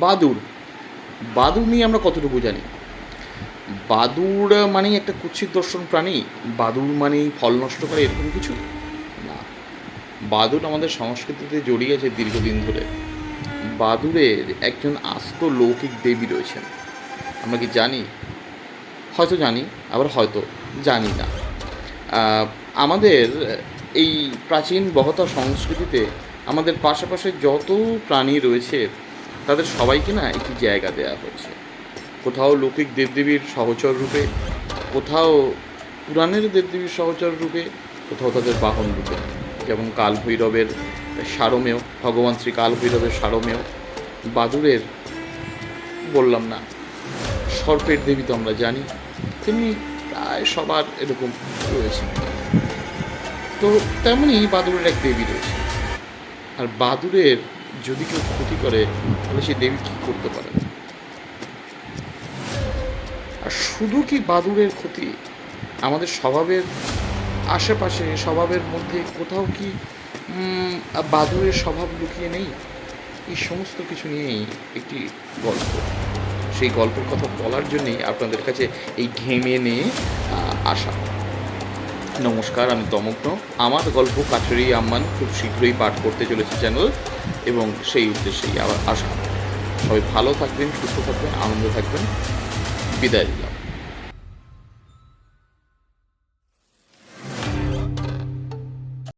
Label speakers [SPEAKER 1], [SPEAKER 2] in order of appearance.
[SPEAKER 1] বাদুর বাদুর নিয়ে আমরা কতটুকু জানি? বাদুর মানেই একটা কুৎসিত দর্শন প্রাণী। বাদুর মানেই ফল নষ্ট করে এরকম কিছু? না। বাদুর আমাদের সংস্কৃতিতে জড়িয়ে আছে দীর্ঘদিন ধরে। বাদুরের একজন আস্ত লৌকিক দেবী রয়েছেন। আমরা কি জানি? হয়তো জানি, আবার হয়তো জানি না। আমাদের এই প্রাচীন বহতা সংস্কৃতিতে আমাদের পাশাপাশি যত প্রাণী রয়েছে তাদের সবাইকে না একটি জায়গা দেওয়া হয়েছে। কোথাও লৌকিক দেবদেবীর সহচর রূপে, কোথাও পুরাণের দেবদেবীর সহচর রূপে, কোথাও তাদের বাহন রূপে। যেমন কাল ভৈরবের সারমেয়, ভগবান শ্রী কাল ভৈরবের সারমেয়, বাদুরের বললাম না, সর্পের দেবী তো আমরা জানি, তেমনি প্রায় সবার এরকম রয়েছে। তো তেমনই বাদুরের এক দেবী রয়েছে। আর বাদুরের যদি কেউ ক্ষতি করে তাহলে সেই দেবী কী করতে পারে? আর শুধু কি বাদুরের ক্ষতি? আমাদের স্বভাবের আশেপাশে, স্বভাবের মধ্যে কোথাও কি বাদুরের স্বভাব লুকিয়ে নেই? এই সমস্ত কিছু নিয়েই একটি গল্প। সেই গল্পের কথা বলার জন্যেই আপনাদের কাছে এই ঘেমে নিয়ে আসা। নমস্কার, আমি তমগ্ন। আমার গল্প কাছুরি আম্মান খুব শীঘ্রই পাঠ করতে চলেছে চ্যানেল। এবং সেই উদ্দেশ্যেই আবার আসা। সবাই ভালো থাকবেন সুস্থ থাকবেন আনন্দ থাকবেন। বিদায় দিলাম